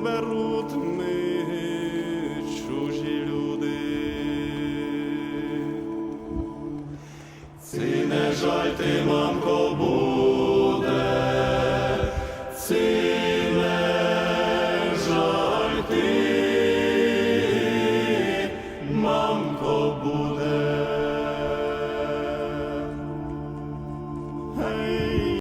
беруть ми чужі люди, Ці не жаль ти, мамко, буде, Ці не жаль ти, мамко буде. Hey.